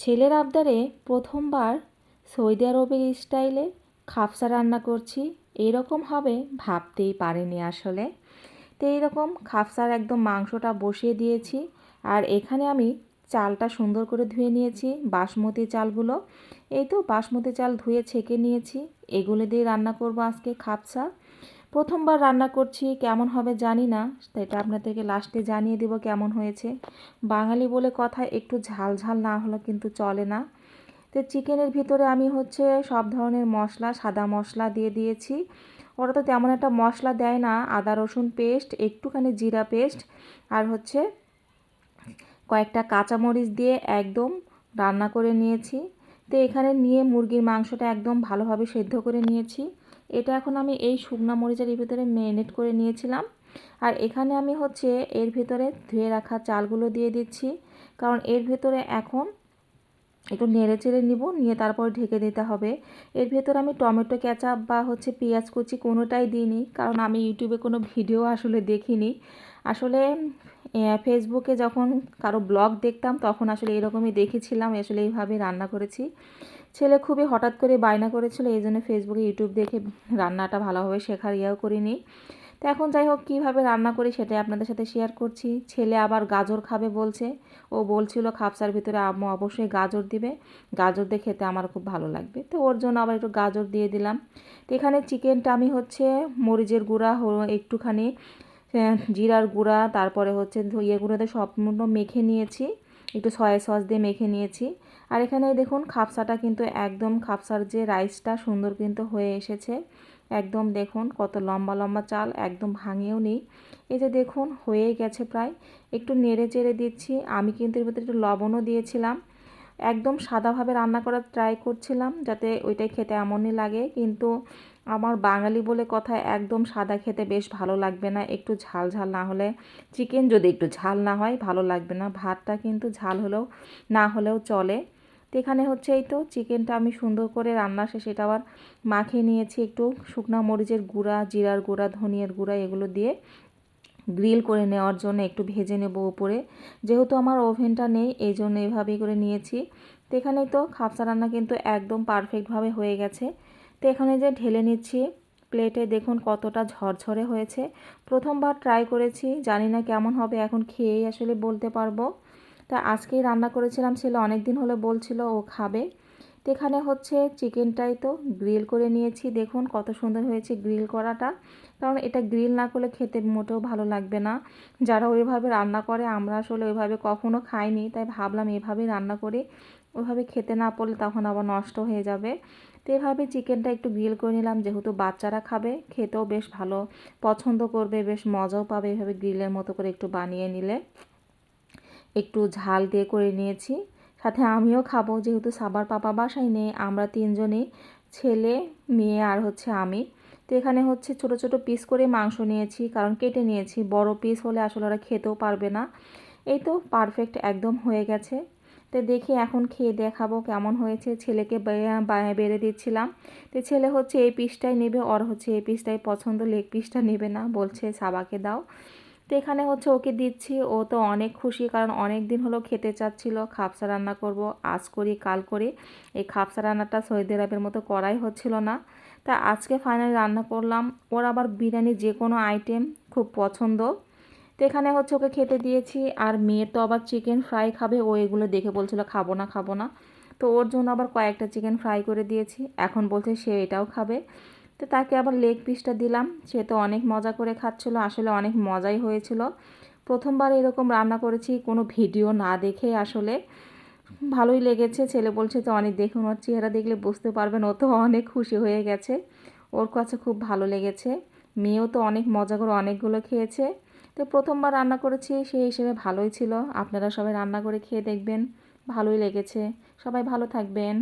ছেলের আবদারে প্রথমবার সৌদি আরবের স্টাইলে খাপসা রান্না করছি, এরকম হবে ভাবতেই পারিনি আসলে। তো এইরকম খাপসার একদম মাংসটা বসিয়ে দিয়েছি আর এখানে আমি চালটা সুন্দর করে ধুয়ে নিয়েছি, বাসমতি চালগুলো। এই তো বাসমতি চাল ধুয়ে ছেঁকে নিয়েছি, এগুলো দিয়ে রান্না করব আজকে খাপসা প্রথমবার রান্না করছি, কেমন হবে জানি না। এটা আপনাদেরকে লাস্টে জানিয়ে দেব কেমন হয়েছে। বাঙালি বলে কথা একটু ঝাল ঝাল না হলে কিন্তু চলে না। তো চিকেনের ভিতরে আমি হচ্ছে সব ধরনের মশলা, সাদা মশলা দিয়ে দিয়েছি। ওরা তো তেমন একটা মশলা দেয় না, আদা, রসুন পেস্ট একটুখানি জিরা পেস্ট আর হচ্ছে কয়েকটা কাঁচামরিচ দিয়ে একদম রান্না করে নিয়েছি। তো এখানে নিয়ে মুরগির মাংসটা একদম ভালোভাবে সেদ্ধ করে নিয়েছি। এটা এখন আমি এই শুকনো মরিচের ভিতরে ম্যারিনেট করে নিয়েছিলাম। আর এখানে আমি হচ্ছে এর ভিতরে ধুয়ে রাখা চালগুলো দিয়ে দিচ্ছি। কারণ এর ভিতরে এখন একটু নেড়ে চেড়ে নিব, নিয়ে তারপর ঢেকে দিতে হবে। এর ভেতর আমি টমেটো ক্যাচাপ বা হচ্ছে পেঁয়াজ কুচি কোনোটাই দিইনি, কারণ আমি ইউটিউবে কোনো ভিডিও আসলে দেখিনি। আসলে ফেসবুকে যখন কারও ব্লগ দেখতাম, তখন আসলে এরকমই দেখেছিলাম আসলে এইভাবে রান্না করেছি। ছেলে খুবই হঠাৎ করে বায়না করেছিল, এই জন্য ফেসবুকে ইউটিউব দেখে রান্নাটা ভালোভাবে শেখার ইয়েও করিনি। তো এখন যাই হোক, কীভাবে রান্না করি সেটাই আপনাদের সাথে শেয়ার করছি। ছেলে আবার গাজর খাবে বলছে। ও বলছিল, খাপসার ভিতরে আম্মু অবশ্যই গাজর দিবে। গাজর দিয়ে খেতে আমার খুব ভালো লাগবে। তো ওর জন্য আবার একটু গাজর দিয়ে দিলাম। তো এখানে চিকেনটা আমি হচ্ছে মরিচের গুঁড়া একটুখানি জিরার গুঁড়া, তারপরে হচ্ছে ইয়ে গুঁড়োতে সম্পূর্ণ মেখে নিয়েছি। একটু সয়া সস দিয়ে মেখে নিয়েছি। আর এখানে দেখুন, খাপসাটা কিন্তু একদম, খাপসার যে রাইসটা সুন্দর কিন্তু হয়ে এসেছে। একদম দেখুন, কত লম্বা লম্বা চাল, একদম ভাঙেও নেই। এই যে দেখুন হয়ে গেছে প্রায়। একটু নেড়ে চেড়ে দিচ্ছি। আমি কিন্তু এর ভিতরে একটু লবণও দিয়েছিলাম। একদম সাদাভাবে রান্না করার ট্রাই করছিলাম, যাতে ওইটাই খেতে এমনই লাগে। কিন্তু আমার বাঙালি বলে কথা একদম সাদা খেতে বেশ ভালো লাগবে না। একটু ঝাল ঝাল না হলে চিকেন যদি একটু ঝাল না হয়, ভালো লাগবে না। ভাতটা কিন্তু ঝাল হলেও না হলেও চলে। তো এখানে হচ্ছে এই তো চিকেনটা আমি সুন্দর করে রান্না শেষে এটা আবার মাখিয়ে নিয়েছি একটু শুকনা মরিচের গুঁড়া, জিরার গুঁড়া, ধনিয়ার গুঁড়া এগুলো দিয়ে গ্রিল করে নেওয়ার জন্য একটু ভেজে নেব উপরে। যেহেতু আমার ওভেনটা নেই, এই জন্য এভাবেই করে নিয়েছি। তো এখানেই তো খাপসা রান্না কিন্তু একদম পারফেক্টভাবে হয়ে গেছে। তো এখানে যে ঢেলে নিচ্ছি প্লেটে দেখুন কতটা ঝরঝরে হয়েছে। প্রথমবার ট্রাই করেছি, জানি না কেমন হবে, এখন খেয়েই আসলে বলতে পারব। তা আজকেই রান্না করেছিলাম ছেলে অনেক দিন হলে বলছিল ও খাবে। তো এখানে হচ্ছে চিকেনটাই তো গ্রিল করে নিয়েছি। দেখুন কত সুন্দর হয়েছে গ্রিল করাটা। কারণ এটা গ্রিল না করলে খেতে মোটেও ভালো লাগবে না। যারা ওইভাবে রান্না করে, আমরা আসলে ওইভাবে কখনো খাইনি, তাই ভাবলাম এভাবেই রান্না করি, ওইভাবে খেতে না পড়লে তখন আবার নষ্ট হয়ে যাবে। তো এভাবে চিকেনটা একটু গ্রিল করে নিলাম, যেহেতু বাচ্চারা খাবে, খেতেও বেশ ভালো, পছন্দ করবে, বেশ মজাও পাবে এভাবে গ্রিলের মতো করে একটু বানিয়ে নিলে। একটু ঝাল দিয়ে করে নিয়েছি। সাথে আমিও খাব, যেহেতু সাবার পাপা বাসায় নেই, আমরা তিনজনেই, ছেলে, মেয়ে আর হচ্ছে আমি। তো এখানে হচ্ছে ছোট ছোট পিস করে মাংস নিয়েছি, কারণ কেটে নিয়েছি। বড় পিস হলে আসলে ওরা খেতেও পারবে না। এই তো পারফেক্ট একদম হয়ে গেছে। তো দেখি এখন খেয়ে দেখাবো কেমন হয়েছে। ছেলেকে বেড়ে দিচ্ছিলাম। তো ছেলে হচ্ছে এই পিসটাই নেবে, ওর হচ্ছে এই পিসটাই পছন্দ লেগ পিসটা নেবে না, বলছে সাবাকে দাও। তো এখানে হচ্ছে ওকে দিচ্ছি। ও তো অনেক খুশি কারণ অনেক দিন হলো খেতে চাচ্ছিল। খাপসা রান্না করব আজ করি, কাল করি। এই খাপসা রান্নাটা সৌদি আরবের মতো করাই হচ্ছিল না। তা আজকে ফাইনালি রান্না করলাম। ওর আবার বিরিয়ানি যে কোনো আইটেম খুব পছন্দ। তো এখানে হচ্ছে ওকে খেতে দিয়েছি। আর মেয়ে তো আবার চিকেন ফ্রাই খাবে। ও এগুলো দেখে বলছিল, খাব না খাব না। তো ওর জন্য আবার কয়েকটা চিকেন ফ্রাই করে দিয়েছি। এখন বলছে সে এটাও খাবে। তো তাকে আবার লেগ পিসটা দিলাম। সে তো অনেক মজা করে খাচ্ছিলো, আসলে অনেক মজাই হয়েছিল। প্রথমবার এরকম রান্না করেছি, কোনো ভিডিও না দেখে আসলে। ভালোই লেগেছে, ছেলে বলছে তো অনেক দেখুন, ওর চেহারা দেখলে বুঝতে পারবেন, ও তো অনেক খুশি হয়ে গেছে। ওর কাছে খুব ভালো লেগেছে। মেয়েও তো অনেক মজা করে অনেকগুলো খেয়েছে। তো প্রথমবার রান্না করেছি, সেই হিসেবে ভালোই ছিল। আপনারা সবাই রান্না করে খেয়ে দেখবেন, ভালোই লেগেছে। সবাই ভালো থাকবেন।